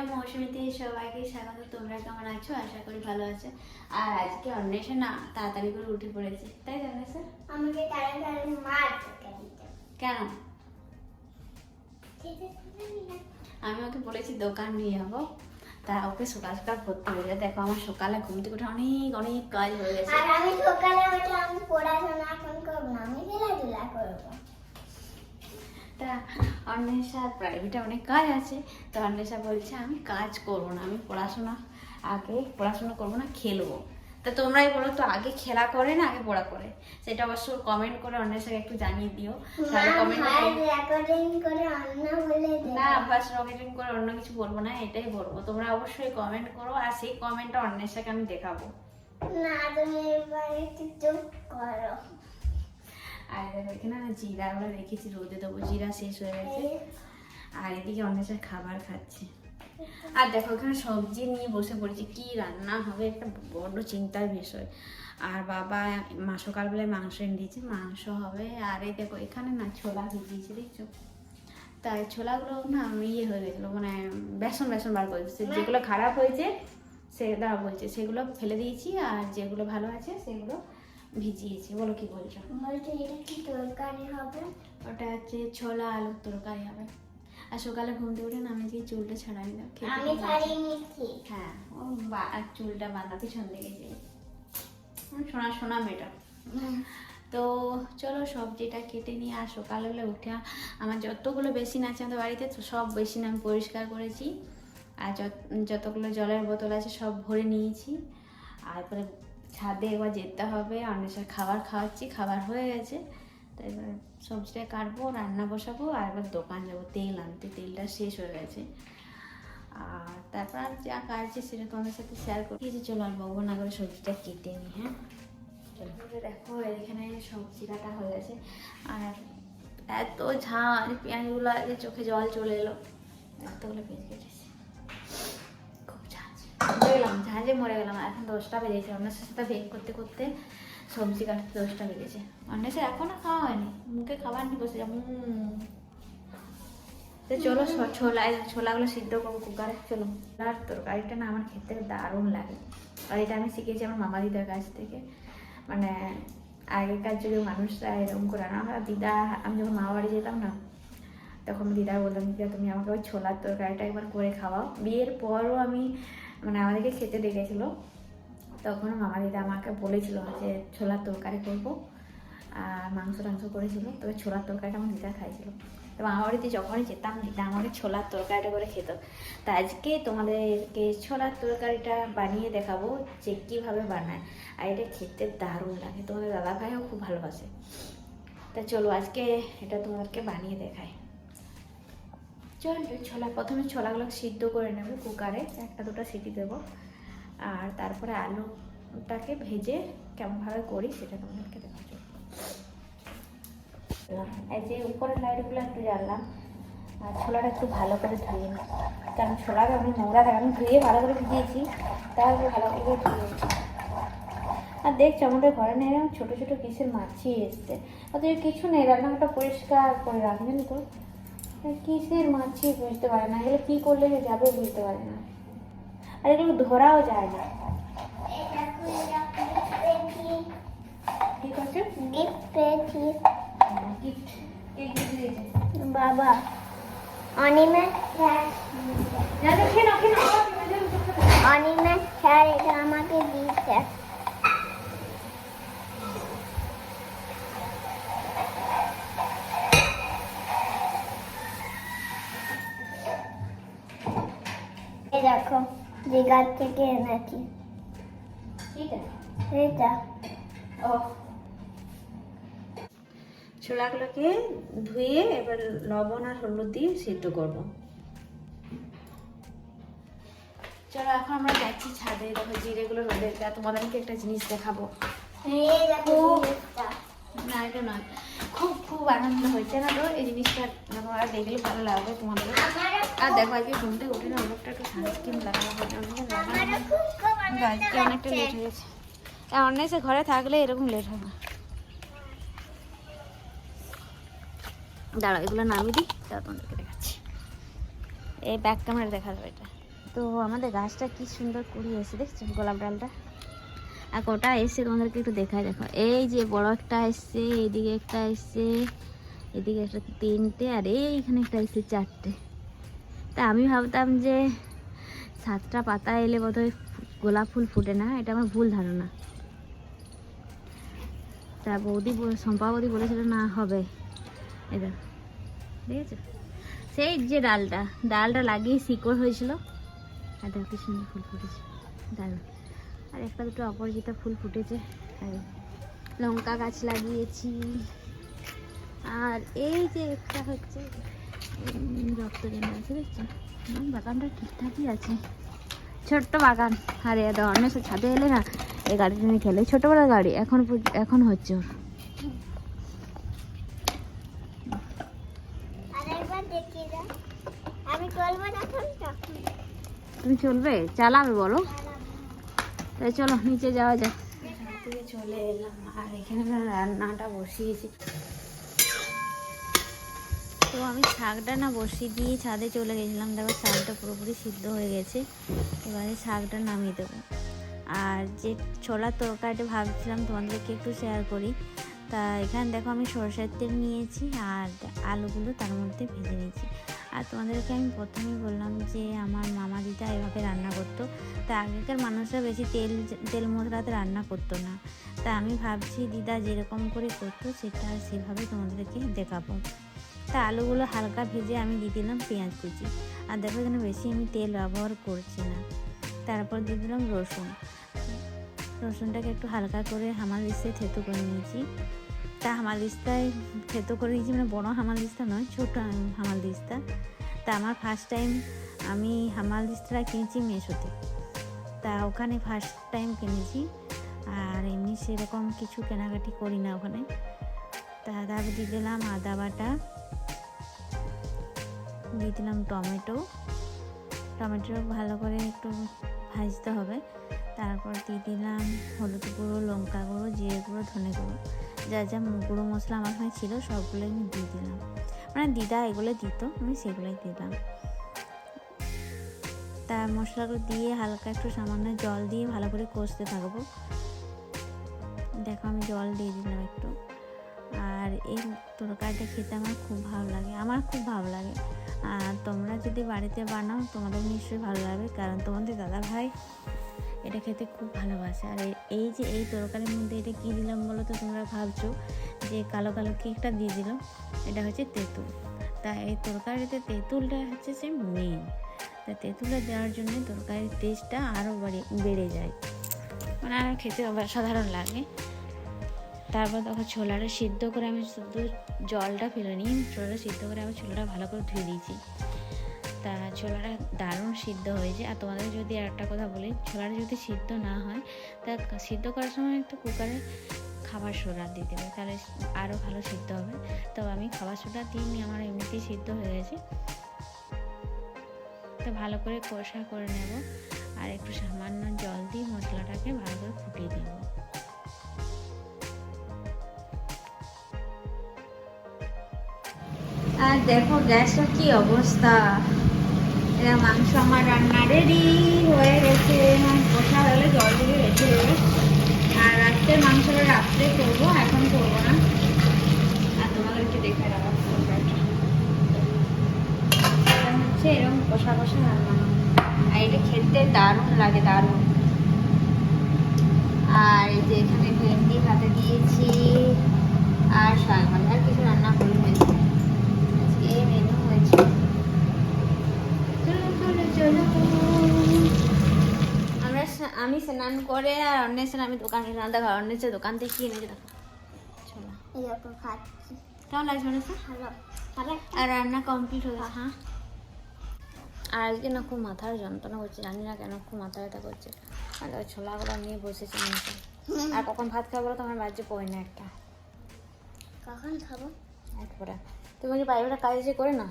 প্রিয় মৌসুমিতে সবাইকে স্বাগত। তোমরা কেমন আছো? আশা করি ভালো আছো। আর আজকে অন্বেষা না তাড়াতাড়ি করে উঠে পড়েছে। তাই তো অন্বেষা? আমাকে তাড়াতাড়ি মার কেন। আমি ওকে বলেছি দোকান নিয়ে যাব। তা ওকে সকাল সকাল পড়তে হয়ে দেখো আমার সকালে ঘুম থেকে উঠে অনেক অনেক কাজ হয়ে গেছে। আর আমি সকালে উঠে আমি পড়াশোনা এখন করব না আমি খেলাধুলা করব। তা অন্বেষার প্রাইভেটে অনেক কাজ আছে তো অন্বেষা বলছে আমি কাজ করব না আমি পড়াশোনা আগে পড়াশোনা করব না খেলব। তা তোমরাই বলো তো আগে খেলা করে না আগে পড়া করে? সেটা অবশ্য কমেন্ট করে অন্বেষাকে একটু জানিয়ে দিও। তাহলে কমেন্ট রেকর্ডিং করে। অন্য বলে না বাস রকেটিং করে অন্য কিছু বলব না এটাই বলব। তোমরা অবশ্যই কমেন্ট করো আর সেই কমেন্টটা অন্বেষাকে আমি দেখাবো। না তুমি একটু চুপ করো। আর দেখো, এখানে জিরাগুলো রেখেছি, রোদে দেবো, জিরা শেষ হয়ে গেছে। আর এদিকে অন্বেষা খাবার খাচ্ছে। আর দেখো, এখানে সবজি নিয়ে বসে পড়েছি, কি রান্না হবে একটা বড্ড চিন্তার বিষয়। আর বাবা, মা সকালবেলায় মাংস এনে দিয়েছে, মাংস হবে। আর এই দেখো, এখানে না ছোলা ভিজিয়েছে, দেখছ? তাই ছোলাগুলো না ইয়ে হয়ে গেছিল মানে বেসন বেসন বার করে দিচ্ছে যেগুলো খারাপ হয়েছে, সেটা বলছে, সেগুলো ফেলে দিয়েছি। আর যেগুলো ভালো আছে, সেগুলো ভিজিয়েছি বলো কি বলছো? বলছি এটা কি তরকারি হবে? ওটা হচ্ছে ছোলা আলুর তরকারি হবে। আর সকালে ঘুম থেকে উঠে নামে দিয়ে চুলটা ছাড়াই খেতে আমি ছাড়িয়ে নিচ্ছি হ্যাঁ ও বা- আর চুলটা বাঁধা পিছন দিকে যে। সোনা সোনা মেয়েটা। তো চলো সবজিটা কেটে নিয়ে আর সকালবেলা উঠে আমার যতগুলো বেসিন আছে আমাদের বাড়িতে তো সব বেসিন আমি পরিষ্কার করেছি। আর যত- যতগুলো জলের বোতল আছে সব ভরে নিয়েছি। আর এরপরে ছাদে এবার যেতে হবে। অন্বেষার খাবার খাওয়াচ্ছি, খাবার হয়ে গেছে। তো এবার সবজিটা কাটবো, রান্না বসাবো আর এবার দোকান যাব। তেল আনতে, তেলটা শেষ হয়ে গেছে। আর তারপর আর যা কাজ আছে সেটা তোমাদের সাথে শেয়ার করি যে চলো আর বকবো না করে সবজিটা কেটে নিই হ্যাঁ? দেখো, এখানে সবজি কাটা হয়ে গেছে। আর এত ঝাল, পেঁয়াজগুলো আগে চোখে জল চলে এলো। এতগুলো পেঁয়াজ কেটেছে। গেলাম ঝাঁঝে মরে গেলাম এখন দশটা বেজেছে। অন্যের সাথে বেগ করতে করতে সবজি কাটতে দশটা বেজেছে। অন্যের এখনও খাওয়া হয়নি, মুখে খাবার নিয়ে বসে যাব। চলো ছোলা ছোলাগুলো সিদ্ধ করব কুকারে, চলো। আর তরকারিটা না আমার খেতে দারুণ লাগে। আর এটা আমি শিখেছি আমার মামা দিদার কাছ থেকে। মানে আগেকার যুগে মানুষরা এরকম করে না। আমরা দিদা, আমি যখন মামা বাড়ি যেতাম না, তখন দিদা বলতাম, দিদা, তুমি আমাকে ওই ছোলার তরকারিটা একবার করে খাওয়াও। বিয়ের পরও আমি মানে আমাদেরকে খেতে ডেকেছিল। তখন মামা দিদা আমাকে বলেছিল যে, ছোলার তরকারি করব। আর মাংস টাংস করেছিল, তবে ছোলার তরকারিটা আমার দিদা খাইছিল। তো মামা বাড়িতে যখনই যেতাম, দিদা আমাকে ছোলার তরকারিটা করে খেত। তা আজকে তোমাদেরকে ছোলার তরকারিটা বানিয়ে দেখাবো যে কীভাবে বানায়। আর এটা খেতে দারুণ লাগে। তোমাদের দাদা ভাইও খুব ভালোবাসে। তা চলো আজকে এটা তোমাদেরকে বানিয়ে দেখাই। চল ছোলা, প্রথমে ছোলাগুলো সিদ্ধ করে নেবে কুকারে, একটা দুটো সিটি দেবো। আর তারপরে আলুটাকে ভেজে কেমনভাবে করি সেটা তোমাদেরকে দেখাবো এই যে উপরের লাইটগুলো একটু জ্বাললাম, আর ছোলাটা একটু ভালো করে ধুয়ে নিই। কারণ ছোলাটা আমি নোংরা থাকে, আমি ধুয়ে ভালো করে ভিজিয়েছি তাহলে ভালো করে ধুয়ে আর দেখছ, আমাদের ঘরে নেই ছোটো ছোটো কিসের মাছি এসছে। ওদের কিছু নেই, রান্নাঘরটা পরিষ্কার করে রাখবেন তো। কিসের মাছি বুঝতে পারে না এগুলো কী করলে যে যাবে বুঝতে পারে না আর এগুলো ধরাও যায় না এটা খুলে পেয়েছি কী করছে গিফট পেয়েছি গিফট কে গিফট দিয়েছে বাবা অনিমেষ স্যার না দেখে না খেয়ে অনিমেষ স্যার এটা আমাকে দিয়েছে এই দেখো দীঘার থেকে এনেছি ঠিক ও। ছোলাগুলোকে ধুয়ে এবার লবণ আর হলুদ দিয়ে সিদ্ধ করব। চলো এখন আমরা যাচ্ছি ছাদে দেখো জিরেগুলো রোদে তোমাদেরকে একটা জিনিস দেখাবো। না এটা নয়। খুব খুব আনন্দ হয়েছে না তো? এই জিনিসটা দেখলে ভালো লাগবে তোমাদের আর দেখো, আজকে ঘুম থেকে উঠে না অনেকটা একটু সানস্ক্রিন লাগানো অনেকটা লেট। হয়ে গেছে। আর অন্যেসে ঘরে থাকলে এরকম লেট না। দাঁড়াও, এগুলো নামিয়ে দিই তা তোমাদেরকে দেখাচ্ছি। এই ব্যাক ক্যামেরা দেখা যাবে এটা। তো আমাদের গাছটা কি সুন্দর কুড়ি এসে দেখছ গোলাপ ডালটা? আর কটা এসছে তোমাদেরকে একটু দেখায় দেখো। এই যে বড় একটা এসছে এইদিকে একটা এসছে, এদিকে একটা তিনটে, আর এইখানে একটা এসছে চারটে। তা আমি ভাবতাম যে সাতটা পাতা এলে বোধহয় গোলাপ ফুল ফুটে না, এটা আমার ভুল ধারণা। তা বৌদি শম্পা বৌদি বলেছিল না হবে। এটা দেখেছ? সেই যে ডালটা ডালটা লাগিয়ে শিকড় হয়েছিল। আর দেখো কি সুন্দর ফুল ফুটেছে, দারুণ। আর একটা দুটো অপরাজিতা ফুল ফুটেছে আর লঙ্কা গাছ লাগিয়েছি। আর এই যে একটা হচ্ছে রক্ত জমে আছে দেখছ। বাগানটা ঠিকঠাকই আছে। ছোট্ট বাগান আর এ ধরনের ছাদে এলে না এই গাড়িটা নিয়ে খেলে। ছোটোবেলার গাড়ি এখন এখন হচ্ছে ওর। তুমি চলবে? চালাবে বলো। তাই চলো নিচে যাওয়া যাক। চলে এলাম আর এখানে রান্নাটা বসিয়েছি। আমি শাকটা না বসিয়ে দিয়ে ছাদে চলে গেছিলাম। দেখো শাকটা পুরোপুরি সিদ্ধ হয়ে গেছে। এবারে শাকটা নামিয়ে দেবো। আর যে ছোলার তরকারিটা ভাবছিলাম তোমাদেরকে একটু শেয়ার করি। তা এখানে দেখো আমি সরষের তেল নিয়েছি আর আলুগুলো তার মধ্যে ভেজে নিয়েছি। আর তোমাদেরকে আমি প্রথমেই বললাম যে আমার মামা দিদা এভাবে রান্না করতো। তা আগেকার মানুষরা বেশি তেল তেল মশলাতে রান্না করতো না। তা আমি ভাবছি দিদা যেরকম করে করতো, সেটা সেভাবে তোমাদেরকে দেখাবো। তা আলুগুলো হালকা ভেজে আমি দিয়ে দিলাম পেঁয়াজ কুচি। আর দেখো এখানে বেশি আমি তেল ব্যবহার করছি না। তারপর দিয়ে দিলাম রসুন। রসুনটাকে একটু হালকা করে হামাল দিস্তায় থেতো করে নিয়েছি। তা হামাল দিস্তায় থেতো করে নিয়েছি মানে বড় হামাল দিস্তা নয়, ছোট হামাল দিস্তা। তা আমার ফার্স্ট টাইম আমি হামাল দিস্তাটা কিনেছি মেশোতে। তা ওখানে ফার্স্ট টাইম কিনেছি। আর এমনি সেরকম কিছু কেনাকাটি করি না ওখানে। তা তারপর দিয়ে দিলাম আদা বাটা। দিয়ে দিলাম টমেটো। টমেটো ভালো করে একটু ভাজতে হবে। তারপর দিয়ে দিলাম হলুদ গুঁড়ো, লঙ্কা গুঁড়ো, জিরে গুঁড়ো, ধনে গুঁড়ো। যা যা গুঁড়ো মশলা আমার এখানে ছিল সবগুলো আমি দিয়ে দিলাম। মানে দিদা এগুলো দিত, আমি সেগুলোই দিলাম। তা মশলাগুলো দিয়ে হালকা একটু সামান্য জল দিয়ে ভালো করে কষতে থাকব। দেখো আমি জল দিয়ে দিলাম একটু। আর এই তরকারিটা খেতে আমার খুব ভালো লাগে, আমার খুব ভালো লাগে। আর তোমরা যদি বাড়িতে বানাও, তোমাদের নিশ্চয়ই ভালো লাগবে। কারণ তোমাদের দাদা ভাই এটা খেতে খুব ভালোবাসে। আর এই যে এই তরকারির মধ্যে এটা কী দিলাম বলো তো তোমরা ভাবছ? যে কালো কালো কেকটা দিয়ে দিল এটা হচ্ছে তেঁতুল। তা এই তরকারিতে তেঁতুলটা হচ্ছে সে মেন তা তেঁতুলটা দেওয়ার জন্য তরকারির টেস্টটা আরও বাড়ে বেড়ে যায়। মানে আরও খেতে অসাধারণ লাগে। তারপর তখন ছোলাটা সিদ্ধ করে আমি শুধু জলটা ফেলে নিই, ছোলাটা সিদ্ধ করে আমি ছোলাটা ভালো করে ধুয়ে দিয়েছি। তা ছোলাটা দারুণ সিদ্ধ হয়েছে। আর তোমাদের যদি একটা কথা বলি, ছোলাটা যদি সিদ্ধ না হয়, তা সিদ্ধ করার সময় একটু কুকারে খাবার সোডা দিয়ে দেবে, তাহলে আরও ভালো সিদ্ধ হবে। তো আমি খাবার সোডা দিইনি, আমার এমনিতেই সিদ্ধ হয়ে গেছে। তো ভালো করে কষা করে নেব, আর একটু সামান্য জল দিয়ে মশলাটাকে ভালো করে ফুটিয়ে আর দেখো, গ্যাসের কি অবস্থা? এটা মাংস আমার রান্না রেডি হয়ে গেছে। মানে কষা হলে জল দিয়ে রেখে আর রাত্রে মাংসটা রাত্রে করব, এখন করব না। আর তোমাদেরকে দেখে রাখা হচ্ছে, এরকম কষা কষা রান্না। আর এটা খেতে দারুণ লাগে, দারুণ। আর এই যে এখানে ভেন্ডি হাতে দিয়েছি। আর শাক আর কিছু রান্না করি হয়েছে এই মেনু হয়েছে আমরা আমি স্নান করে আর অন্বেষণ আমি দোকানে দেখো অন্বেষের দোকান থেকে কি এনেছে দেখো চলো। এই খাচ্ছি কেমন লাগছে অন্বেষ ভালো। আর রান্না কমপ্লিট হয়ে হ্যাঁ? আর আজকে না খুব মাথার যন্ত্রণা করছে জানি না কেন খুব মাথা ব্যথা করছে। আর ছোলাগুলো নিয়ে বসেছি নিচে আর কখন ভাত খাব বলো তোমার বাজে পড়ে না একটা। কখন খাব? একবারে তুমি কি বাইরে কাজ এসে করে না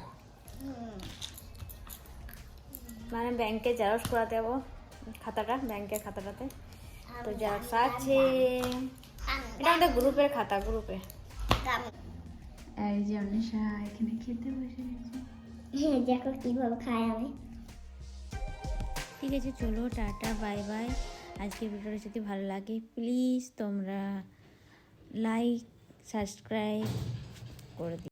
মানে ব্যাংকে জেরক্স করাতে যাব খাতাটা ব্যাংকের খাতাটাতে। তো জেরক্স আছে। এটা আমাদের গ্রুপের খাতা গ্রুপে এই যে অনিশা এখানে খেতে বসে গেছে। হ্যাঁ দেখো কীভাবে খাই আমি। ঠিক আছে চলো টাটা বাই বাই আজকে ভিডিওটা যদি ভালো লাগে প্লিজ তোমরা লাইক সাবস্ক্রাইব করে দিও।